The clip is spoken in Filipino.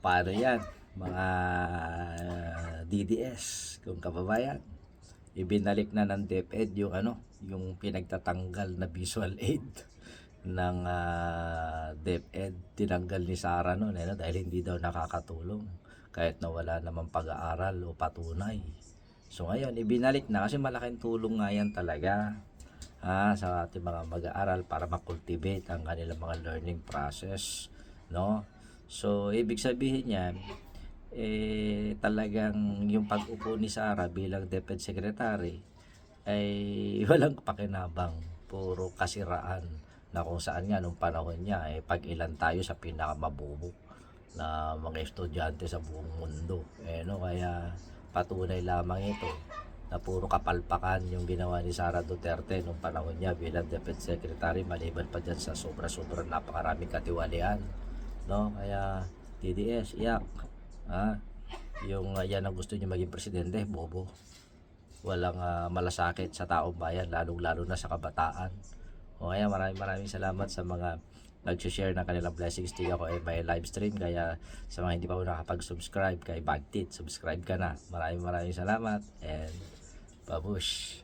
Paano yan? Mga DDS, kung kababayan. Ibinalik na ng DepEd yung ano, yung pinagtatanggal na visual aid ng ah, DepEd. Tinanggal ni Sara noon eh, no? dahil hindi daw nakakatulong kahit na wala namang pag-aaral o patunay. So ngayon, ibinalik na kasi malaking tulong nga yan talaga ah, sa ating mga mag-aaral para makultivate ang kanilang mga learning process. No? So, ibig sabihin yan, eh, talagang yung pag-upo ni Sara bilang DepEd Secretary ay walang pakinabang, puro kasiraan na kung saan nga nung panahon niya, eh, pag ilan tayo sa pinakamabubo na mga estudyante sa buong mundo. Eh, no? Kaya patunay lamang ito na puro kapalpakan yung ginawa ni Sara Duterte nung panahon niya bilang DepEd Secretary maliban pa dyan sa sobra-sobra napakaraming katiwalian no? Kaya DDS iyak. Ha? Yung uh, yan ang gusto niyo maging presidente bobo. Walang ah, malasakit sa taong bayan lalong lalo na sa kabataan. O kaya maraming maraming salamat sa mga nag-share ng kanilang blessings to ako ay may live stream kaya sa mga hindi pa po nakapag-subscribe kay Bagtit subscribe ka na. Maraming maraming salamat and babush